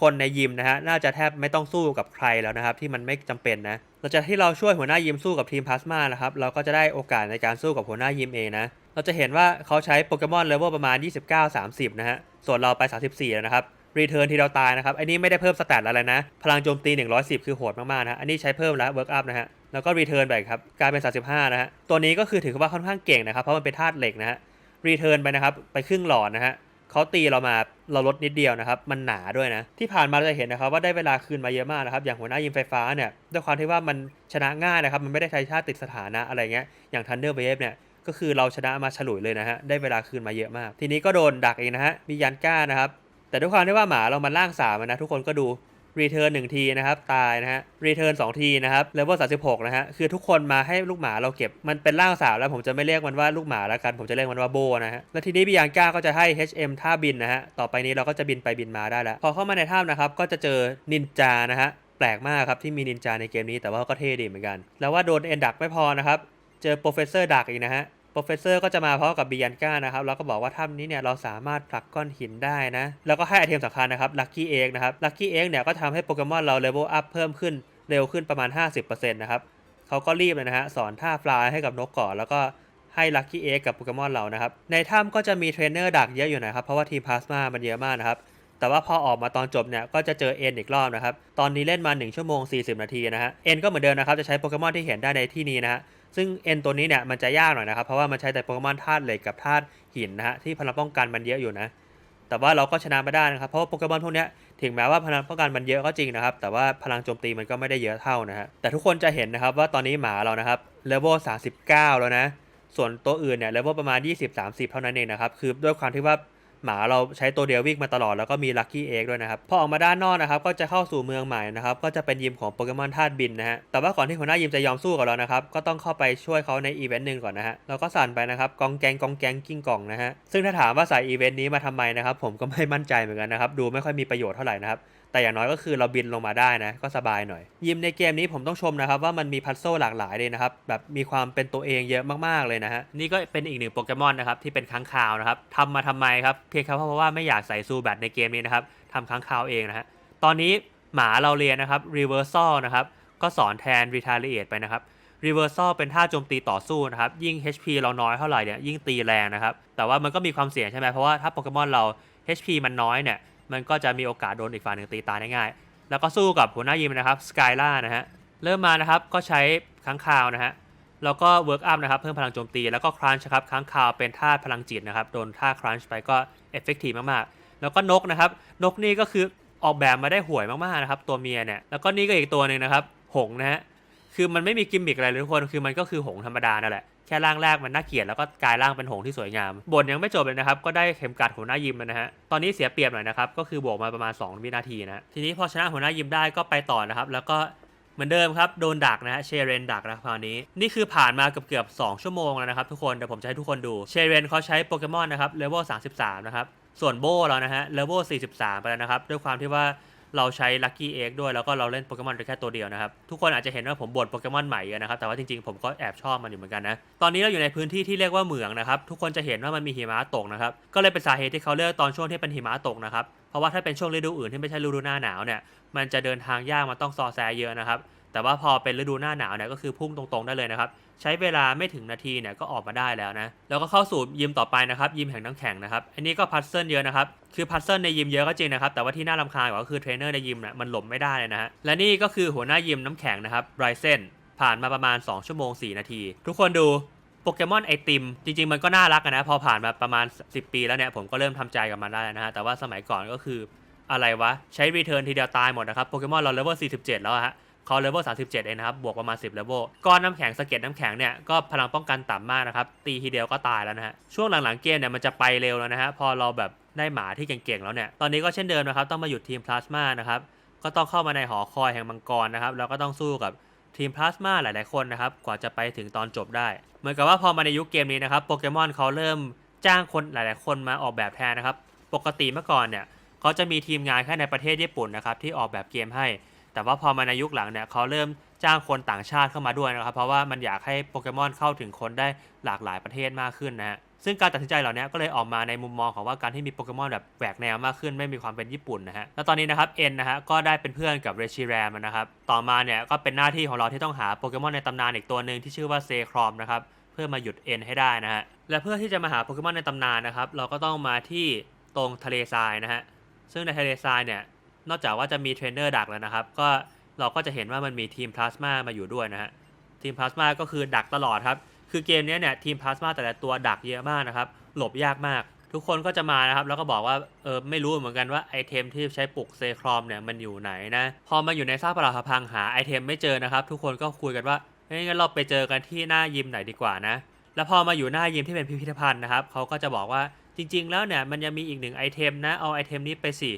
คนในยิมนะฮะน่าจะแทบไม่ต้องสู้กับใครแล้วนะครับที่มันไม่จำเป็นนะหลังจากที่เราช่วยหัวหน้ายิมสู้กับทีมพลาสมานะครับเราก็จะได้โอกาสในการสู้กับหัวหน้ายิมเองนะเราจะเห็นว่าเขาใช้โปเกมอนเลเวลประมาณ 29-30 นะฮะส่วนเราไป 34 แล้วนะครับ รีเทิร์นที่เราตายนะครับ อันนี้ไม่ได้เพิ่มสแตทอะไรนะ พลังโจมตี 110 คือโหดมาก ๆนะฮะอันนี้ใช้เพิ่มแล้วเวิร์กอัพนะฮะ แล้วก็รีเทิร์นไปครับ กลายเป็น 35 นะฮะ ตัวนี้ก็คือถือว่าค่อนข้างเก่งนะครับ เพราะมันเป็นธาตุเหล็กนะฮะ รีเทิร์นไปนะครับ ไปครึ่งหลอดนะฮะเขาตีเรามาเราลดนิดเดียวนะครับ มันหนาด้วยนะ ที่ผ่านมาเราจะเห็นนะครับว่าได้เวลาคืนมาเยอะมากนะครับ อย่างหัวหน้ายิมไฟฟ้าเนี่ย ด้วยความที่ว่ามันชนะง่ายนะครับ มันไม่ได้ใช้ชาติติดสถานะอะไรเงี้ย อย่างทันเดอร์เวฟเนี่ยก็คือเราชนะมาฉลุยเลยนะฮะ ได้เวลาคืนมาเยอะมาก ทีนี้ก็โดนดักเองนะฮะ มียันก้านะครับ แต่ด้วยความที่ว่าหมาเรามันล่างสามนะทุกคนก็ดูรีเทิร์นหนึ่งทีนะครับตายนะฮะรีเทิร์นสองทีนะครับเลเวลสามสิบหกนะฮะคือทุกคนมาให้ลูกหมาเราเก็บมันเป็นล่างสามแล้วผมจะไม่เรียกมันว่าลูกหมาแล้วกันผมจะเรียกมันว่าโบนะฮะแล้วทีนี้บิยานก้าก็จะให้ HM ท่าบินนะฮะต่อไปนี้เราก็จะบินไปบินมาได้แล้ว พอเข้ามาในถ้ำนะครับก็จะเจอนินจานะฮะแปลกมากครับที่มีนินจาในเกมนี้แต่ว่าก็เท่ดีเหมือนกัน แล้วว่าโดนเอ็นดักไม่พอนะครับเจอโปรเฟสเซอร์ดักอีกนะฮะ โปรเฟสเซอร์ก็จะมาพร้อมกับบียันก้านะครับแล้วก็บอกว่าถ้ำนี้เนี่ยเราสามารถผลักก้อนหินได้นะ แล้วก็ให้ไอเทมสำคัญนะครับลัคกี้เอ็กนะครับลัคกี้เอ็กเนี่ยก็ทำให้โปเกมอนเราเลเวลอัพเพิ่มขึ้นเร็วขึ้นประมาณ 50%นะครับเขาก็รีบเลยนะฮะสอนท่าฟลายให้กับนกก่อนแล้วก็ให้ลัคกี้เอ็กกับโปเกมอนเรานะครับในถ้ำก็จะมีเทรนเนอร์ดักเยอะอยู่นะครับเพราะว่าทีมพลาสมามันเยอะมากนะครับแต่ว่าพอออกมาตอนจบเนี่ยก็จะเจอเอ็นอีกรอบนะครับตอนนี้เล่นมา 1 ชั่วโมง 40 นาทีนะฮะเอ็นก็เหมือนเดิมนะครับจะใช้โปเกมอนที่เห็นได้ในที่นี้นะฮะ ซึ่งเอ็นตัวนี้เนี่ยมันจะยากหน่อยนะครับ เพราะว่ามันใช้แต่โปเกมอนธาตุเหล็กกับธาตุหินนะฮะที่พลังป้องกันมันเยอะอยู่นะ แต่ว่าเราก็ชนะไม่ได้นะครับ เพราะว่าโปเกมอนพวกนี้ถึงแม้ว่าพลังป้องกันมันเยอะก็จริงนะครับ แต่ว่าพลังโจมตีมันก็ไม่ได้เยอะเท่านะฮะ แต่ทุกคนจะเห็นนะครับว่าตอนนี้หมาเรานะครับเลเวล39 แล้วนะ ส่วนตัวอื่นเนี่ยเลเวลประมาณ 20-30 เท่านั้นเองนะครับ คือด้วยความที่ว่า หมาเราใช้ตัวเดียววิ่งมาตลอดแล้วก็มีลัคกี้เอ็กด้วยนะครับพอออกมาด้านนอกนะครับก็จะเข้าสู่เมืองใหม่นะครับก็จะเป็นยิมของโปเกมอนธาตุบินนะฮะแต่ว่าก่อนที่หัวหน้ายิมจะยอมสู้กับเรานะครับก็ต้องเข้าไปช่วยเขาในอีเวนต์หนึ่งก่อนนะฮะเราก็สั่นไปนะครับกองแกงกองแกงกิ้งกองนะฮะซึ่งถ้าถามว่าใส่อีเวนต์นี้มาทำไมนะครับผมก็ไม่มั่นใจเหมือนกันนะครับดูไม่ค่อยมีประโยชน์เท่าไหร่นะครับ แต่อย่างน้อยก็คือเราบินลงมาได้นะ ก็สบายหน่อย ยิมในเกมนี้ผมต้องชมนะครับ ว่ามันมีพัซโซหลากหลายเลยนะครับ แบบมีความเป็นตัวเองเยอะมากๆเลยนะฮะ นี่ก็เป็นอีกหนึ่งโปเกมอนนะครับ ที่เป็นค้างคาวนะครับทำมาทำไมครับ เพียงแค่เพราะว่าไม่อยากใส่ซูแบตในเกมนี้นะครับทำค้างคาวเองนะฮะ ตอนนี้หมาเราเรียนนะครับ reversal นะครับก็สอนแทน retaliate ไปนะครับ reversal เป็นท่าโจมตีต่อสู้นะครับ ยิ่ง HP เราน้อยเท่าไหร่เนี่ยยิ่งตีแรงนะครับ แต่ว่ามันก็มีความเสี่ยงใช่ไหมเพราะว่าถ้าโปเกมอนเรา HP มันน้อยเนี่ย มันก็จะมีโอกาสโดนอีกฝ่ายหนึ่งตีตายได้ง่ายแล้วก็สู้กับหัวหน้ายิมนะครับสกายล่านะฮะเริ่มมานะครับก็ใช้ค้างคาวนะฮะแล้วก็เวิร์กอัพนะครับเพิ่มพลังโจมตีแล้วก็ครันช์ครับค้างคาวเป็นท่าพลังจิตนะครับโดนท่าครันช์ไปก็เอฟเฟกตีมากๆ แล้วก็นกนะครับนกนี่ก็คือออกแบบมาได้ห่วยมากๆนะครับตัวเมียเนี่ยแล้วก็นี่ก็อีกตัวหนึ่งนะครับหงนะฮะคือมันไม่มีกิมมิกอะไรเลยทุกคนคือมันก็คือหงธรรมดานั่นแหละ ค่ร่างแรกมันน่าเกลียดแล้วก็กลายร่างเป็นหงส์ที่สวยงาม บทยังไม่จบเลยนะครับ ก็ได้เข็มกัดหัวหน้ายิมนะฮะ ตอนนี้เสียเปรียบหน่อยนะครับ ก็คือบวกมาประมาณ 2 วินาทีนะฮะทีนี้พอชนะหัวหน้ายิมได้ก็ไปต่อนะครับ แล้วก็เหมือนเดิมครับ โดนดักนะฮะ เชเรนดักนะคราวนี้ นี่คือผ่านมาเกือบเกือบ2ชั่วโมงแล้วนะครับทุกคน เดี๋ยวผมจะให้ทุกคนดู เชเรนเขาใช้โปเกมอนนะครับเลเวล33 นะครับ ส่วนโบเรานะฮะเลเวล43 ไปแล้วนะครับ ด้วยความที่ว่า เราใช้ Lucky Egg ด้วยแล้วก็เราเล่นโปเกมอนแค่ตัวเดียวนะครับ ทุกคนอาจจะเห็นว่าผมบ่นโปเกมอนใหม่อะนะครับ แต่ว่าจริงๆผมก็แอบชอบมันอยู่เหมือนกันนะ ตอนนี้เราอยู่ในพื้นที่ที่เรียกว่าเหมืองนะครับ ทุกคนจะเห็นว่ามันมีหิมะตกนะครับ ก็เลยเป็นสาเหตุที่เขาเลือกตอนช่วงที่เป็นหิมะตกนะครับ เพราะว่าถ้าเป็นช่วงฤดูอื่นที่ไม่ใช่ฤดูหน้าหนาวเนี่ย มันจะเดินทางยากมันต้องซอแซเยอะนะครับ แต่ว่าพอเป็นฤดูหน้าหนาวเนี่ยก็คือพุ่งตรงๆได้เลยนะครับ ใช้เวลาไม่ถึงนาทีเนี่ยก็ออกมาได้แล้วนะ แล้วก็เข้าสู่ยิมต่อไปนะครับยิมแห่งน้ำแข็งนะครับ อันนี้ก็พัซเซิลเยอะนะครับ คือพัซเซิลในยิมเยอะก็จริงนะครับ แต่ว่าที่น่ารำคาญกว่าก็คือเทรนเนอร์ในยิมเนี่ยมันหลบไม่ได้เลยนะฮะ และนี่ก็คือหัวหน้ายิมน้ำแข็งนะครับไรเซนผ่านมาประมาณ 2 ชั่วโมง 4 นาที ทุกคนดูโปเกมอนไอติม จริง ๆ มันก็น่ารักนะ พอผ่านมาประมาณ 10 ปีแล้วเนี่ยผมก็เริ่มทำใจกับมันได้นะฮะ แต่ว่าสมัยก่อนก็คืออะไรวะ ใช้รีเทิร์นทีเดียวตายหมดนะครับโปเกมอนเราเลเวล47 แล้วฮะ เขาเลเวล37 เองนะครับ บวกประมาณ 10 เลเวล ก้อนน้ำแข็งสะเก็ดน้ำแข็งเนี่ย ก็พลังป้องกันต่ำมากนะครับ ตีทีเดียวก็ตายแล้วนะฮะ ช่วงหลังๆเกมเนี่ยมันจะไปเร็วแล้วนะฮะ พอเราแบบได้หมาที่เก่งๆแล้วเนี่ย ตอนนี้ก็เช่นเดิมนะครับ ต้องมาหยุดทีมพลาสมานะครับ ก็ต้องเข้ามาในหอคอยแห่งมังกรนะครับ แล้วก็ต้องสู้กับทีมพลาสมาหลายๆคนนะครับ กว่าจะไปถึงตอนจบได้ เหมือนกับว่าพอมาในยุคเกมนี้นะครับ โปเกมอนเขาเริ่มจ้างคนหลาย ๆ คนมาออกแบบแทนนะครับ ปกติเมื่อก่อนเนี่ยเขาจะมีทีมงานแค่ในประเทศญี่ปุ่นนะครับที่ออกแบบเกมให้ แต่ว่าพอมาในยุคหลังเนี่ยเขาเริ่มจ้างคนต่างชาติเข้ามาด้วยนะครับ เพราะว่ามันอยากให้โปเกมอนเข้าถึงคนได้หลากหลายประเทศมากขึ้นนะฮะซึ่งการตัดสินใจเหล่านี้ก็เลยออกมาในมุมมองของว่าการที่มีโปเกมอนแบบแหวกแนวมากขึ้นไม่มีความเป็นญี่ปุ่นนะฮะ แล้วตอนนี้นะครับเอ็นนะฮะก็ได้เป็นเพื่อนกับเรชิแรมนะครับ ต่อมาเนี่ยก็เป็นหน้าที่ของเราที่ต้องหาโปเกมอนในตำนานอีกตัวหนึ่งที่ชื่อว่าเซครอมนะครับเพื่อมาหยุดเอ็นให้ได้นะฮะ และเพื่อที่จะมาหาโปเกมอนในตำนานนะครับเราก็ต้องมาที่ตรงทะเลทรายนะฮะ ซึ่งในทะเลทรายเนี่ย นอกจากว่าจะมีเทรนเนอร์ดักแล้วนะครับ ก็เราก็จะเห็นว่ามันมีทีมพลาสมามาอยู่ด้วยนะฮะ ทีมพลาสมาก็คือดักตลอดครับ คือเกมนี้เนี่ยทีมพลาสมาแต่ละตัวดักเยอะมากนะครับ หลบยากมาก ทุกคนก็จะมานะครับ แล้วก็บอกว่า เออ ไม่รู้เหมือนกันว่าไอเทมที่ใช้ปลุกเซครอมเนี่ยมันอยู่ไหนนะ พอมาอยู่ในซากปรักหักพังหาไอเทมไม่เจอนะครับ ทุกคนก็คุยกันว่า เฮ้ย งั้นเราไปเจอกันที่หน้ายิมไหนดีกว่านะ แล้วพอมาอยู่หน้ายิมที่เป็นพิพิธภัณฑ์นะครับ เขาก็จะบอกว่าจริง ๆ แล้วเนี่ยมันยังมีอีกหนึ่งไอเทมนะ เอาไอเทมนี้ไปสิ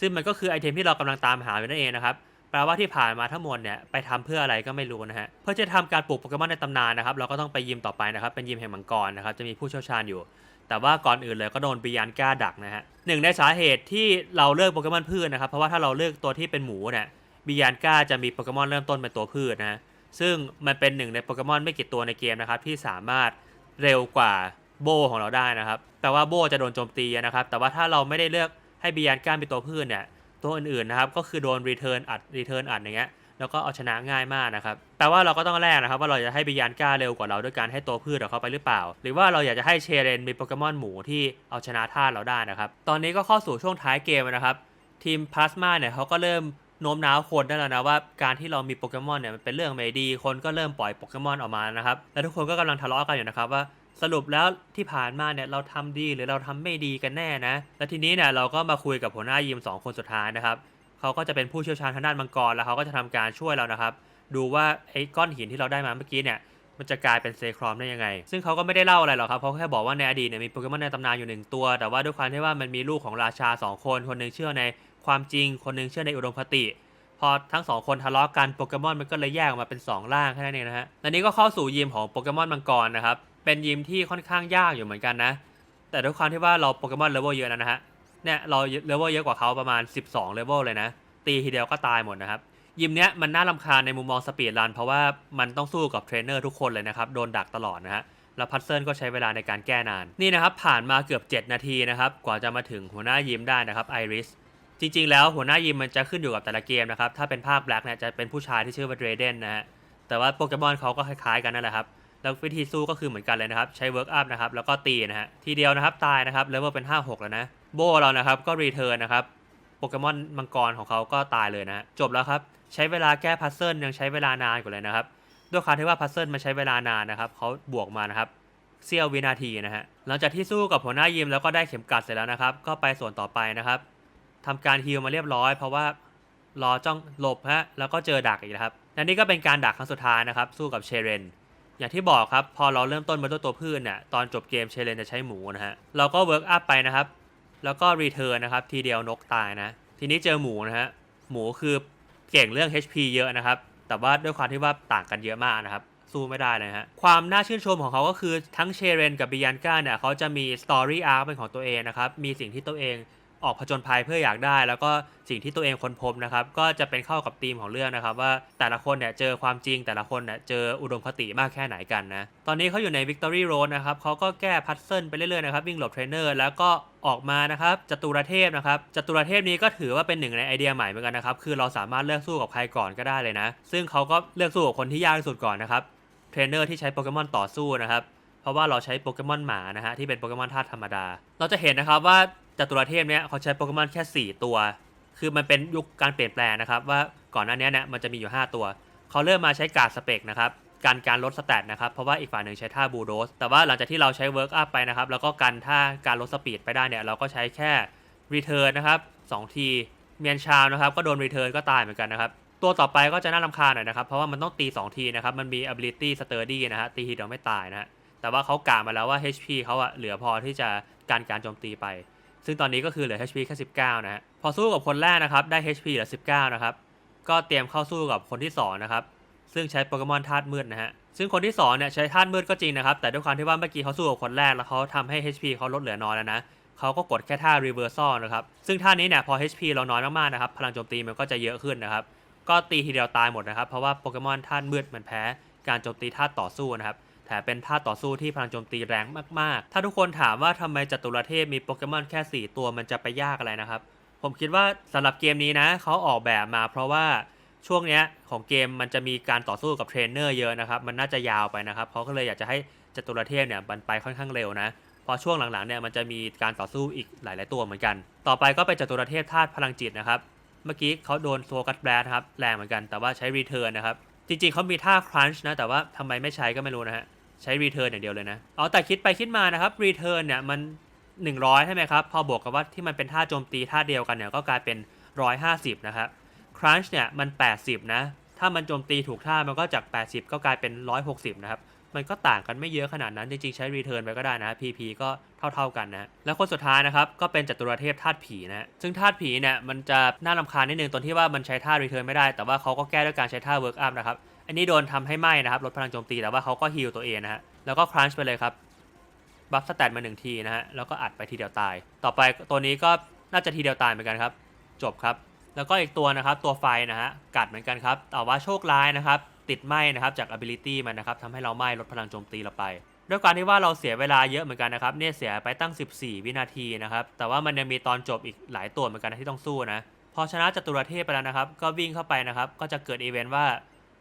ซึ่งมันก็คือไอเทมที่เรากำลังตามหาอยู่นั่นเองนะครับแปลว่าที่ผ่านมาทั้งหมดเนี่ยไปทำเพื่ออะไรก็ไม่รู้นะฮะเพื่อจะทำการปลูกโปเกมอนในตำนานนะครับเราก็ต้องไปยิมต่อไปนะครับเป็นยิมแห่งมังกรนะครับจะมีผู้เชี่ยวชาญอยู่ แต่ว่าก่อนอื่นเลยก็โดนบิยานก้าดักนะฮะหนึ่งในสาเหตุที่เราเลือกโปเกมอนพืชนะครับเพราะว่าถ้าเราเลือกตัวที่เป็นหมูเนี่ยบิยานก้าจะมีโปเกมอนเริ่มต้นเป็นตัวพืชนะฮะซึ่งมันเป็นหนึ่งในโปเกมอนไม่กี่ตัวในเกมนะครับที่สามารถเร็วกว่าโบของเราได้นะครับแต่ว่าโบจะโดนโจมตีนะครับแต่ว่าถ้าเราไม่ได้เลือก ให้บิยานก้าเป็นตัวพืชเนี่ยตัวอื่นๆนะครับก็คือโดนรีเทิร์นอัดรีเทิร์นอัดอย่างเงี้ยแล้วก็เอาชนะง่ายมากนะครับแปลว่าเราก็ต้องแลกนะครับ ว่าเราจะให้บิยานก้าเร็วกว่าเราด้วยการให้ตัวพืชเราเขาไปหรือเปล่า หรือว่าเราอยากจะให้เชเรนมีโปเกมอนหมูที่เอาชนะท่าเราได้นะครับ ตอนนี้ก็เข้าสู่ช่วงท้ายเกมนะครับ ทีมพลาสมาเนี่ยเขาก็เริ่มโน้มน้าวคนได้แล้วนะว่าการที่เรามีโปเกมอนเนี่ยมันเป็นเรื่องไม่ดี คนก็เริ่มปล่อยโปเกมอนออกมานะครับ และทุกคนก็กำลังทะเลาะกันอยู่นะครับว่า สรุปแล้วที่ผ่านมาเนี่ยเราทำดีหรือเราทำไม่ดีกันแน่นะ และทีนี้เนี่ยเราก็มาคุยกับหัวหน้ายิมสองคนสุดท้ายนะครับเขาก็จะเป็นผู้เชี่ยวชาญทางด้านมังกรแล้วเขาก็จะทำการช่วยเรานะครับ ดูว่าไอ้ก้อนหินที่เราได้มาเมื่อกี้เนี่ยมันจะกลายเป็นเซครอมได้ยังไง ซึ่งเขาก็ไม่ได้เล่าอะไรหรอกครับ เขาแค่บอกว่าในอดีตเนี่ยมีโปเกมอนในตำนานอยู่หนึ่งตัว แต่ว่าด้วยความที่ว่ามันมีลูกของราชา 2 คน คนหนึงเชื่อในความจริง คนหนึงเชื่อในอุดมคติ พอทั้งสองคนทะเลาะกันโปเกมอนมันก็เลยแยกออกมาเป็น 2 ร่างแค่นั้นเองนะฮะและนี้ก็เข้าสู่ยิมของโปเกมอนมังกรนะครับ เป็นยิมที่ค่อนข้างยากอยู่เหมือนกันนะ แต่ด้วยความที่ว่าเราโปเกมอนเลเวลเยอะนะฮะเนี่ยเราเลเวลเยอะกว่าเขาประมาณ 12เลเวลเลยนะ ตีทีเดียวก็ตายหมดนะครับ ยิมเนี้ยมันน่ารำคาญในมุมมองสปีดรันเพราะว่ามันต้องสู้กับเทรนเนอร์ทุกคนเลยนะครับ โดนดักตลอดนะฮะแล้วพัซเซิลก็ใช้เวลาในการแก้นาน นี่นะครับ ผ่านมาเกือบ 7 นาทีนะครับ กว่าจะมาถึงหัวหน้ายิมได้นะครับไอริสจริงๆ แล้วหัวหน้ายิมมันจะขึ้นอยู่กับแต่ละเกมนะครับ ถ้าเป็นภาคแบล็กเนี่ยจะเป็นผู้ชายที่ชื่อว่าเดรเดนนะฮะแต่ว่าโปเกมอนเขาก็คล้ายๆกันนั่นแหละครับ แล้ววิธีสู้ก็คือเหมือนกันเลยนะครับ ใช้เวิร์กอัพนะครับ แล้วก็ตีนะฮะ ทีเดียวนะครับ ตายนะครับ เลเวลเป็น 5-6 แล้วนะ โบเรานะครับ ก็รีเทิร์นนะครับ โปเกมอนมังกรของเขาก็ตายเลยนะ จบแล้วครับ ใช้เวลาแก้พัซเซิลยังใช้เวลานานกว่าเลยนะครับ ด้วยความที่ว่าพัซเซิลมันใช้เวลานานนะครับ เขาบวกมานะครับเสี้ยววินาทีนะฮะ หลังจากที่สู้กับหัวหน้ายิมแล้วก็ได้เข็มกลัดเสร็จแล้วนะครับ ก็ไปส่วนต่อไปนะครับทำการฮีลมาเรียบร้อย เพราะว่ารอจ้องหลบฮะ แล้วก็เจอดักอีกนะครับและนี่ก็เป็นการดักครั้งสุดท้ายนะครับ สู้กับเชเรน อย่างที่บอกครับ พอเราเริ่มต้นมาด้วยตัวพืชเนี่ยตอนจบเกมเชเลนจะใช้หมูนะฮะ เราก็เวิร์กอัพไปนะครับ แล้วก็รีเทิร์นนะครับ ทีเดียวนกตายนะ ทีนี้เจอหมูนะฮะ หมูคือเก่งเรื่อง HP เยอะนะครับ แต่ว่าด้วยความที่ว่าต่างกันเยอะมากนะครับ สู้ไม่ได้เลยฮะ ความน่าชื่นชมของเขาก็คือทั้งเชเรนกับบิยันก้าเนี่ยเขาจะมีสตอรี่อาร์เป็นของตัวเองนะครับ มีสิ่งที่ตัวเอง ออกผจญภัยเพื่ออยากได้ แล้วก็สิ่งที่ตัวเองค้นพบนะครับ ก็จะเป็นเข้ากับธีมของเรื่องนะครับ ว่าแต่ละคนเนี่ยเจอความจริงแต่ละคนเนี่ยเจออุดมคติมากแค่ไหนกันนะ ตอนนี้เขาอยู่ใน Victory Road นะครับเขาก็แก้พัซเซิลไปเรื่อยๆนะครับวิ่งหลบเทรนเนอร์แล้วก็ออกมานะครับจตุรเทพนะครับจตุรเทพนี้ก็ถือว่าเป็นหนึ่งในไอเดียใหม่เหมือนกันนะครับคือเราสามารถเลือกสู้กับใครก่อนก็ได้เลยนะ ซึ่งเขาก็เลือกสู้กับคนที่ยากที่สุดก่อนนะครับเทรนเนอร์ที่ใช้โปเกมอนต่อสู้นะครับเพราะว่าเราใช้โปเกมอนหมานะฮะที่เป็นโปเกมอนธาตุธรรมดา เราจะเห็นนะครับว่า จตุรเทพเนี้ยเขาใช้โปเกมอนแค่ 4 ตัว คือมันเป็นยุคการเปลี่ยนแปลงนะครับ ว่าก่อนหน้านี้เนี่ยมันจะมีอยู่ 5 ตัว เขาเริ่มมาใช้การสเปกนะครับการการลดสแตทนะครับ เพราะว่าอีกฝ่ายหนึ่งใช้ท่าบูโดส แต่ว่าหลังจากที่เราใช้เวิร์กอัพไปนะครับ แล้วก็กันท่าการลดสปีดไปได้เนี่ย เราก็ใช้แค่รีเทิร์นนะครับสองที เมียนชาวนะครับ ก็โดนรีเทิร์นก็ตายเหมือนกันนะครับ ตัวต่อไปก็จะน่ารำคาญหน่อยนะครับ เพราะว่ามันต้องตี 2 ทีนะครับ มันมี ability sturdy นะฮะ ตีทีเดียวไม่ตายนะฮะแต่ว่าเขากามาแล้วว่า HP เขาอะเหลือพอที่จะการการโจมตีไป ซึ่งตอนนี้ก็คือเหลือ HP แค่ 19 นะฮะ พอสู้กับคนแรกนะครับ ได้ HP เหลือ 19 นะครับ ก็เตรียมเข้าสู้กับคนที่ 2 นะครับ ซึ่งใช้โปเกมอนธาตุมืดนะฮะ ซึ่งคนที่ 2 เนี่ยใช้ธาตุมืดก็จริงนะครับ แต่ด้วยความที่ว่าเมื่อกี้เขาสู้กับคนแรกแล้วเขาทำให้ HP เขาลดเหลือน้อยแล้วนะเขาก็กดแค่ท่า reversal นะครับ ซึ่งท่านี้เนี่ยพอ HP เราน้อยมากๆนะครับ พลังโจมตีมันก็จะเยอะขึ้นนะครับ ก็ตีทีเดียวตายหมดนะครับ เพราะว่าโปเกมอนธาตุมืดมันแพ้การโจมตีธาตุต่อสู้นะครับ แถมเป็นธาตุต่อสู้ที่พลังโจมตีแรงมากๆ ถ้าทุกคนถามว่าทำไมจัตุรเทพมีโปเกมอนแค่ 4 ตัวมันจะไปยากอะไรนะครับ ผมคิดว่าสำหรับเกมนี้นะเขาออกแบบมาเพราะว่าช่วงเนี้ยของเกมมันจะมีการต่อสู้กับเทรนเนอร์เยอะนะครับ มันน่าจะยาวไปนะครับเขาก็เลยอยากจะให้จัตุรเทพเนี่ยมันไปค่อนข้างเร็วนะพอช่วงหลังๆเนี่ยมันจะมีการต่อสู้อีกหลาย ๆ ตัวเหมือนกัน ต่อไปก็เป็นจัตุรเทพธาตุพลังจิตนะครับเมื่อกี้เขาโดนโซกัสแบรดนะครับแรงเหมือนกันแต่ว่าใช้รีเทิร์นนะครับจริงๆเขามีท่าครันช์นะแต่ว่าทำไมไม่ใช้ก็ไม่รู้นะฮะ ใช้รีเทิร์นอย่างเดียวเลยนะ เอาแต่คิดไปคิดมานะครับรีเทิร์นเนี่ยมัน 100 ใช่ไหมครับ พอบวกกับว่าที่มันเป็นท่าโจมตีท่าเดียวกันเนี่ยก็กลายเป็น 150 นะครับครันช์เนี่ยมัน 80 นะ ถ้ามันโจมตีถูกท่ามันก็จาก 80 ก็กลายเป็น 160 นะครับ มันก็ต่างกันไม่เยอะขนาดนั้น จริงๆ ใช้รีเทิร์นไปก็ได้นะ PP ก็เท่าๆกันนะ แล้วคนสุดท้ายนะครับก็เป็นจัตุรเทพธาตุผีนะ ซึ่งธาตุผีเนี่ยมันจะน่ารำคาญนิดนึงตรงที่ว่ามันใช้ท่ารีเทิร์นไม่ได้ แต่ว่าเขาก็แก้ด้วยการใช้ท่าเวิร์กอัพนะครับ อันนี้โดนทำให้ไหม้นะครับลดพลังโจมตีแต่ว่าเขาก็ฮีลตัวเองนะฮะแล้วก็ครันช์ไปเลยครับบัฟสแตทมาหนึ่งทีนะฮะแล้วก็อัดไปทีเดียวตาย ต่อไปตัวนี้ก็น่าจะทีเดียวตายเหมือนกันครับ จบครับ แล้วก็อีกตัวนะครับตัวไฟนะฮะกัดเหมือนกันครับแต่ว่าโชคร้ายนะครับติดไหม้นะครับจาก ability มันนะครับทำให้เราไหม้ลดพลังโจมตีเราไป ด้วยการที่ว่าเราเสียเวลาเยอะเหมือนกันนะครับเนี่ยเสียไปตั้ง 14 วินาทีนะครับแต่ว่ามันยังมีตอนจบอีกหลายตัวเหมือนกันนะที่ต้องสู้นะพอชนะจตุรเทพไปแล้วนะครับ ก็วิ่งเข้าไปนะครับ ก็จะเกิดอีเวนต์ว่า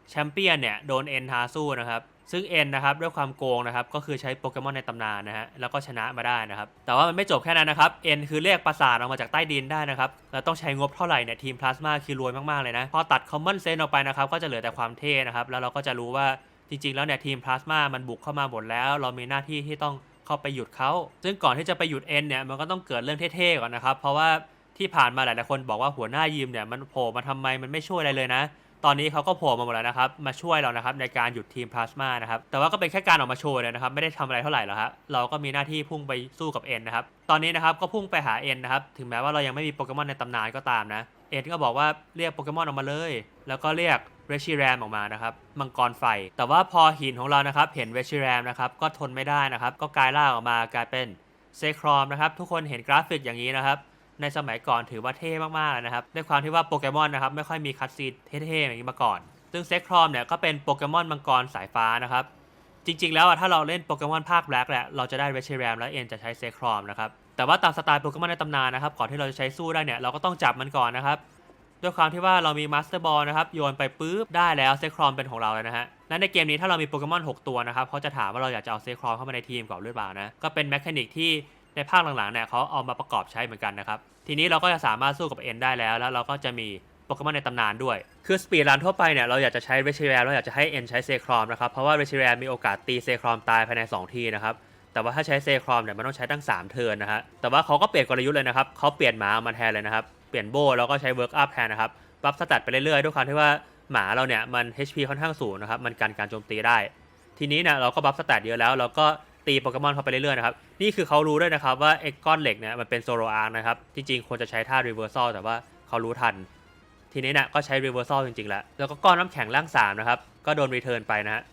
แชมเปี้ยนเนี่ยโดนเอ็นท้าสู้นะครับซึ่งเอ็นนะครับด้วยความโกงนะครับก็คือใช้โปเกมอนในตำนานนะฮะแล้วก็ชนะมาได้นะครับแต่ว่ามันไม่จบแค่นั้นนะครับเอ็นคือเรียกปราสาทออกมาจากใต้ดินได้นะครับแล้วต้องใช้งบเท่าไหร่เนี่ยทีมพลาสมาคือรวยมากๆเลยนะพอตัดคอมมอนเซนออกไปนะครับก็จะเหลือแต่ความเท่นะครับแล้วเราก็จะรู้ว่าจริงๆแล้วเนี่ยทีมพลาสมามันบุกเข้ามาหมดแล้ว เรามีหน้าที่ที่ต้องเข้าไปหยุดเขาซึ่งก่อนที่จะไปหยุดเอ็นเนี่ยมันก็ต้องเกิดเรื่องเท่ๆก่อนนะครับเพราะว่าที่ผ่านมาหลายๆคนบอกว่าหัวหน้ายิมเนี่ยมันโผล่มาทำไมมันไม่ช่วยอะไรเลยนะ ตอนนี้เขาก็โผล่มาหมดแล้วนะครับ มาช่วยเรานะครับในการหยุดทีมพลาสมานะครับ แต่ว่าก็เป็นแค่การออกมาโชว์เลยนะครับ ไม่ได้ทำอะไรเท่าไหร่หรอกครับเราก็มีหน้าที่พุ่งไปสู้กับเอ็นนะครับ ตอนนี้นะครับก็พุ่งไปหาเอ็นนะครับ ถึงแม้ว่าเรายังไม่มีโปเกมอนในตำนานก็ตามนะ เอ็นก็บอกว่าเรียกโปเกมอนออกมาเลย แล้วก็เรียกเรชิแรมออกมานะครับ มังกรไฟ แต่ว่าพอหินของเรานะครับ เห็นเรชิแรมนะครับ ก็ทนไม่ได้นะครับ ก็กลายร่างออกมากลายเป็นเซครอมนะครับ ทุกคนเห็นกราฟิกอย่างนี้นะครับ ในสมัยก่อนถือว่าเท่มากๆเลยนะครับด้วยความที่ว่าโปเกมอนนะครับไม่ค่อยมีคัตซีนเท่ๆอย่างนี้มาก่อน ซึ่งเซ็กครอมเนี่ยก็เป็นโปเกมอนมังกรสายฟ้านะครับจริงๆ แล้วถ้าเราเล่นโปเกมอนภาคแบล็กแหละเราจะได้เวชแรมและเอ็นจะใช้เซ็กครอมนะครับแต่ว่าตามสไตล์โปเกมอนในตำนานนะครับก่อนที่เราจะใช้สู้ได้เนี่ยเราก็ต้องจับมันก่อนนะครับด้วยความที่ว่าเรามีมาสเตอร์บอลนะครับโยนไปปุ๊บได้แล้วเซครอมเป็นของเราแล้วนะฮะและในเกมนี้ถ้าเรามีโปเกมอน6 ตัวนะครับเขาจะถามว่าเราอยากจะเอาเซครอมเข้ามาในทีมก่อนหรือเปล่านะก็เป็นแมคานิกที่ ในภาคหลังๆเนี่ยเขาเอามาประกอบใช้เหมือนกันนะครับ ทีนี้เราก็จะสามารถสู้กับเอ็นได้แล้ว แล้วเราก็จะมีโปเกมอนในตำนานด้วย คือสปีดรันทั่วไปเนี่ยเราอยากจะใช้เวชิแรมเราอยากจะให้เอ็นใช้เซครอมนะครับ เพราะว่าเวชิแรมมีโอกาสตีเซครอมตายภายใน 2 ทีนะครับ แต่ว่าถ้าใช้เซครอมเนี่ยมันต้องใช้ตั้ง 3 เทิร์นนะฮะ แต่ว่าเขาก็เปลี่ยนกลยุทธ์เลยนะครับเขาเปลี่ยนหมามาแทนเลยนะครับ เปลี่ยนโบแล้วก็ใช้เวิร์กอัพแทนนะครับบัฟสแตทไปเรื่อยๆด้วยความที่ว่าหมาเราเนี่ยมัน HP ค่อนข้างสูงนะครับ มันกันการโจมตีได้ ทีนี้เนี่ยเราก็บัฟสแตทเยอะแล้วเราก็ ตีโปเกมอนเข้าไปเรื่อยๆนะครับ นี่คือเขารู้ด้วยนะครับว่าไอ้ก้อนเหล็กเนี่ยมันเป็นโซโลอาร์นะครับ จริงๆควรจะใช้ท่า reversal แต่ว่าเขารู้ทัน ทีนี้เนี่ยก็ใช้ reversal จริงๆแล้ว แล้วก็ก้อนน้ำแข็งร่างสามนะครับ ก็โดน return ไปนะฮะ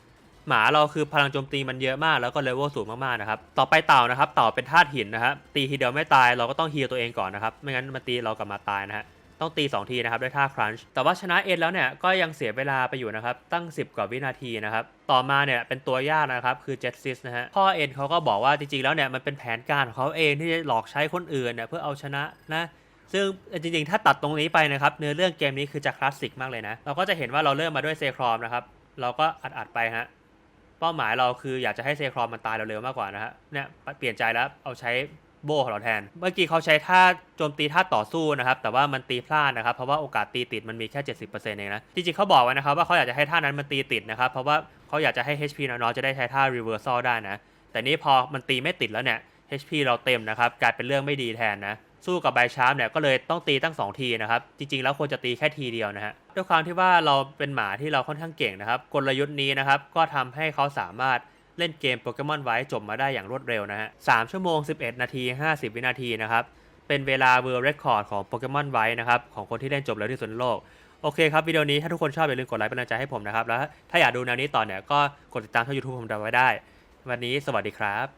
หมาเราคือพลังโจมตีมันเยอะมากแล้วก็เลเวลสูงมากๆนะครับ ต่อไปเต่านะครับ เต่าเป็นธาตุหินนะครับ ตีทีเดียวไม่ตายเราก็ต้องฮีลตัวเองก่อนนะครับ ไม่งั้นมันตีเรากลับมาตายนะฮะ ต้องตี 2 ทีนะครับด้วยท่าครันช์แต่ว่าชนะเอ็นแล้วเนี่ยก็ยังเสียเวลาไปอยู่นะครับตั้ง 10 กว่าวินาทีนะครับต่อมาเนี่ยเป็นตัวยากนะครับคือเจ็ตซิสนะฮะพ่อเอ็นเขาก็บอกว่าจริงๆแล้วเนี่ยมันเป็นแผนการของเขาเองที่จะหลอกใช้คนอื่นเนี่ยเพื่อเอาชนะนะซึ่งจริงๆ ถ้าตัดตรงนี้ไปนะครับ เนื้อเรื่องเกมนี้คือจะคลาสสิกมากเลยนะ เราก็จะเห็นว่าเราเริ่มมาด้วยเซครอมนะครับ เราก็อัดๆไปฮะ เป้าหมายเราคืออยากจะให้เซครอมมันตายเร็วๆมากกว่านะฮะ เนี่ยเปลี่ยนใจแล้วเอาใช้ โบของเราแทน เมื่อกี้เขาใช้ท่าโจมตีท่าต่อสู้นะครับ แต่ว่ามันตีพลาดนะครับ เพราะว่าโอกาสตีติดมันมีแค่ 70%เองนะ จริงๆเขาบอกไว้นะครับว่าเขาอยากจะให้ท่านั้นมันตีติดนะครับ เพราะว่าเขาอยากจะให้ HP น้อยๆจะได้ใช้ท่า reversal ได้นะ แต่นี่พอมันตีไม่ติดแล้วเนี่ย HP เราเต็มนะครับ กลายเป็นเรื่องไม่ดีแทนนะ สู้กับใบชาร์ปเนี่ยก็เลยต้องตีตั้ง 2 ทีนะครับ จริงๆ แล้วควรจะตีแค่ทีเดียวนะฮะ ด้วยความที่ว่าเราเป็นหมาที่เราค่อนข้างเก่งนะครับ กลยุทธ์นี้นะครับ ก็ทำให้เขาสามารถ เล่นเกมโปเกมอนไว้จบมาได้อย่างรวดเร็วนะฮะ3ชั่วโมง 11 นาที 50 วินาทีนะครับเป็นเวลาเวอร์เรคคอร์ดของโปเกมอนไว้นะครับของคนที่เล่นจบเร็วที่สุดในโลกโอเคครับ วิดีโอนี้ถ้าทุกคนชอบอย่าลืมกดไลค์เป็นกำลังใจให้ผมนะครับ แล้วถ้าอยากดูแนวนี้ต่อเนี่ย ก็กดติดตามช่องยูทูบผมไว้ได้ วันนี้สวัสดีครับ